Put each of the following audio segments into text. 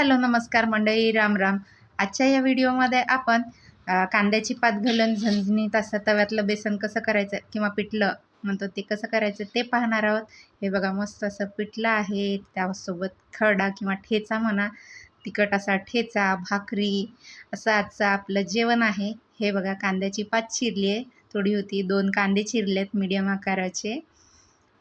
Hello नमस्कार मंडळी राम राम. आजच्या या व्हिडिओमध्ये आपण कांद्याची पात घालून झणझणीत असं तव्यातलं बेसन कसं करायचं किंवा पिठलं म्हणतो ते कसं करायचं ते पाहणार आहोत. हे बघा मस्त असं पिठलं आहे. त्यासोबत खरडा किंवा ठेचा म्हणा तिखट असा ठेचा भाकरी असं आजचं आपलं जेवण आहे. हे बघा कांद्याची पात चिरली आहे. थोडी होती दोन कांदे चिरलेत मीडियम आकाराचे.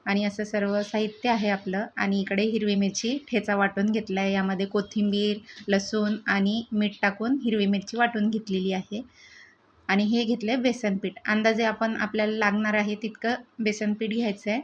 आणि असं सर्व साहित्य आहे आपलं. आणि इकडे हिरवी मिरची ठेचा वाटून घेतला आहे यामध्ये कोथिंबीर लसूण आणि मीठ टाकून हिरवी मिरची वाटून घेतलेली आहे. आणि हे घेतलं आहे बेसनपीठ. अंदाजे आपण आपल्याला लागणार आहे तितकं बेसनपीठ घ्यायचं आहे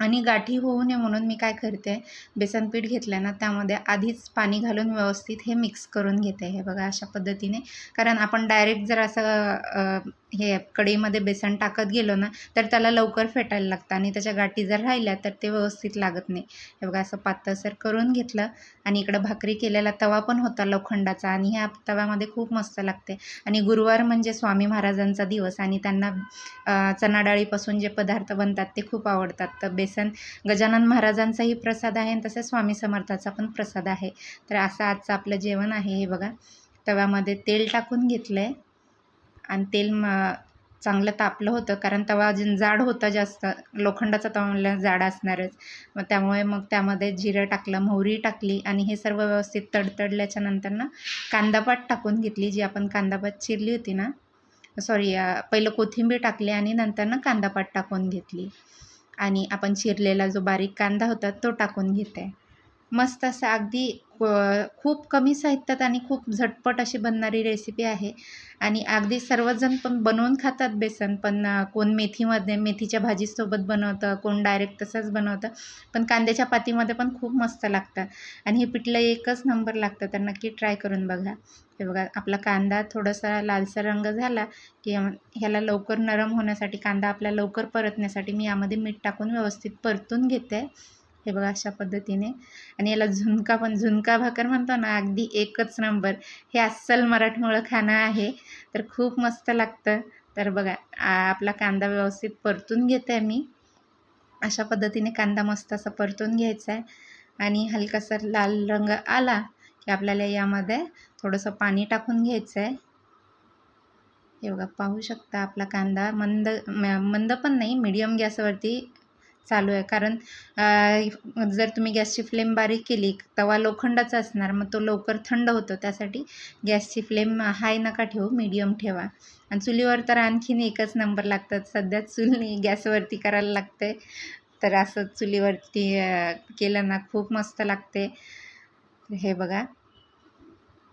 आणि गाठी होऊ नये म्हणून मी काय करते बेसनपीठ घेतलं ना त्यामध्ये आधीच पाणी घालून व्यवस्थित हे मिक्स करून घेते. हे बघा अशा पद्धतीने. कारण आपण डायरेक्ट जर असं हे कढईमध्ये बेसन टाकत गेलो ना तर त्याला लवकर फेटायला लागतं आणि त्याच्या गाठी जर राहिल्या तर ते व्यवस्थित लागत नाही. हे बघा असं पातळसर करून घेतलं आणि इकडं भाकरी केलेला तवा पण होता लोखंडाचा आणि ह्या तव्यामध्ये खूप मस्त लागते. आणि गुरुवार म्हणजे स्वामी महाराजांचा दिवस आणि त्यांना चणाडाळीपासून जे पदार्थ बनतात ते खूप आवडतात. तर बेसन गजानन महाराजांचाही प्रसाद आहे आणि तसेच स्वामी समर्थाचा पण प्रसाद आहे. तर असं आजचं आपलं जेवण आहे हे बघा. तव्यामध्ये तेल टाकून घेतलं आहे आणि तेल म चांगलं तापलं होतं कारण तवा जाड होता जास्त. लोखंडाचा तवा म्हणलं जाड असणारच. मग त्यामुळे मग त्यामध्ये जिरं टाकलं मोहरी टाकली आणि हे सर्व व्यवस्थित तडतडल्याच्या नंतर ना कांदापात टाकून घेतली जी आपण कांदापात चिरली होती ना. सॉरी पहिलं कोथिंबीर टाकली आणि नंतर ना कांदापात टाकून घेतली. आणि आपण चिरलेला जो बारीक कांदा होता तो टाकून घेते. मस्त असं अगदी खूप कमी साहित्यात आणि खूप झटपट अशी बनणारी रेसिपी आहे. आणि अगदी सर्वजण पण बनवून खातात बेसन पण कोण मेथीमध्ये मेथीच्या भाजीसोबत बनवतं कोण डायरेक्ट तसंच बनवतं पण कांद्याच्या पातीमध्ये पण खूप मस्त लागतं आणि हे पिठलं एकच नंबर लागतं तर नक्की ट्राय करून बघा. हे बघा आपला कांदा थोडासा लालसर रंग झाला की ह्याला लवकर नरम होण्यासाठी कांदा आपला लवकर परतण्यासाठी मी यामध्ये मीठ टाकून व्यवस्थित परतून घेते. हे बघा अशा पद्धतीने. आणि याला झुणका पण झुणका भाकर म्हणतो ना अगदी एकच नंबर. हे अस्सल मराठमोळं खाणं आहे. तर खूप मस्त लागतं. तर बघा आपला कांदा व्यवस्थित परतून घेते मी. अशा पद्धतीने कांदा मस्त असा परतून घ्यायचा आहे. आणि हलकासा लाल रंग आला की आपल्याला यामध्ये थोडंसं पाणी टाकून घ्यायचं आहे. हे बघा पाहू शकता आपला कांदा मंद म- मंद पण नाही मीडियम गॅसवरती चालू आहे. कारण जर तुम्ही गॅसची फ्लेम बारीक केली तवा लोखंडाचा असणार मग तो लवकर थंड होतो. त्यासाठी गॅसची फ्लेम हाय नका ठेवू मीडियम ठेवा. आणि चुलीवर तर आणखीन एकच नंबर लागतात. सध्या चूल नाही गॅसवरती करायला लागते. तर असं चुलीवरती केलं ना खूप मस्त लागते. हे बघा.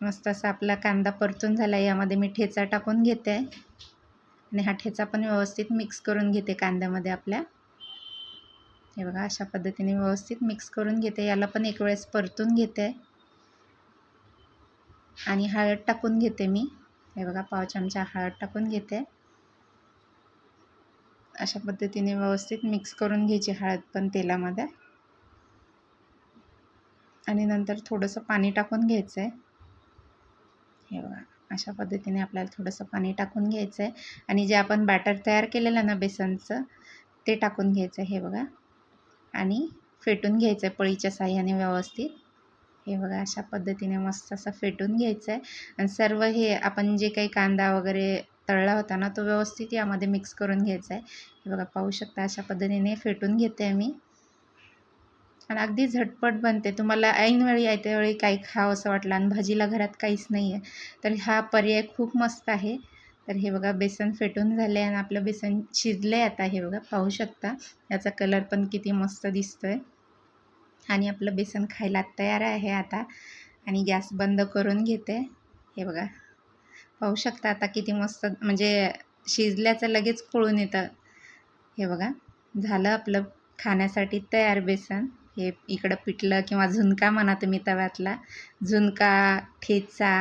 मस्त असा आपला कांदा परतून झाला यामध्ये मी ठेचा टाकून घेते. आणि हा ठेचा पण व्यवस्थित मिक्स करून घेते कांद्यामध्ये आपल्या. हे बघा अशा पद्धतीने व्यवस्थित मिक्स करून घेते. याला पण एक वेळेस परतून घेते. आणि हळद टाकून घेते मी. हे बघा पाव चमचा हळद टाकून घेते. अशा पद्धतीने व्यवस्थित मिक्स करून घ्यायची हळद पण तेलामध्ये. आणि नंतर थोडंसं पाणी टाकून घ्यायचं आहे हे बघा अशा पद्धतीने आपल्याला थोडंसं पाणी टाकून घ्यायचं आहे आणि जे आपण बॅटर तयार केलेलं ना बेसनचं ते टाकून घ्यायचं आहे हे बघा आणि फेटून घ्यायचं आहे पळीच्या साह्याने व्यवस्थित. हे बघा अशा पद्धतीने मस्त असं फेटून घ्यायचं आहे आणि सर्व हे आपण जे काही कांदा वगैरे तळला होता ना तो व्यवस्थित यामध्ये मिक्स करून घ्यायचा आहे हे बघा पाहू शकता अशा पद्धतीने फेटून घेते आहे मी. आणि अगदी झटपट बनते. तुम्हाला ऐनवेळी येत्या वेळी काही खावं असं वाटलं आणि भाजीला घरात काहीच नाही आहे तर हा पर्याय खूप मस्त आहे. तर हे बघा बेसन फेटून झालं आहे आणि आपलं बेसन शिजलं आहे आता. हे बघा पाहू शकता. याचा कलर पण किती मस्त दिसतो आहे आणि आपलं बेसन खायला तयार आहे आता. आणि गॅस बंद करून घेते. हे बघा. पाहू शकता आता किती मस्त म्हणजे शिजल्याचं लगेच पळून येतं. हे बघा. झालं आपलं खाण्यासाठी तयार बेसन. हे इकडं पिठलं किंवा झुणका म्हणा तुम्ही तव्यातला. झुणका ठेचा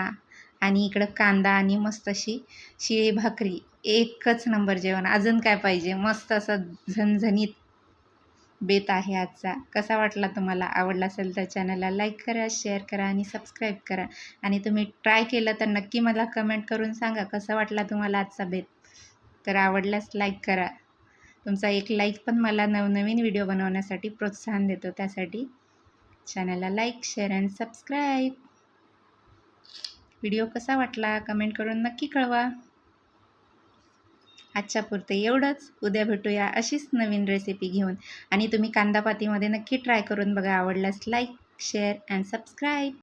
आणि इकडं कांदा आणि मस्त अशी शिळी भाकरी एकच नंबर जेवण. अजून काय पाहिजे? मस्त असं झणझणीत बेत आहे आजचा. कसा वाटला तुम्हाला? आवडला असेल तर चॅनलला लाईक करा शेअर करा आणि सबस्क्राईब करा. आणि तुम्ही ट्राय केलं तर नक्की मला कमेंट करून सांगा कसा वाटला तुम्हाला आजचा बेत. तर आवडल्यास लाईक करा. तुमचा एक लाईक पण मला नवनवीन व्हिडिओ बनवण्यासाठी प्रोत्साहन देतो. त्यासाठी चॅनलला like share and subscribe video कसा वाटला कमेंट करून नक्की कळवा. आजच्या पुरते एवढंच. उद्या भेटूया अशीच नवीन रेसिपी घेऊन. आणि तुम्ही कांदापातीमध्ये नक्की ट्राय करून बघा. आवडल्यास लाईक शेअर अँड सबस्क्राईब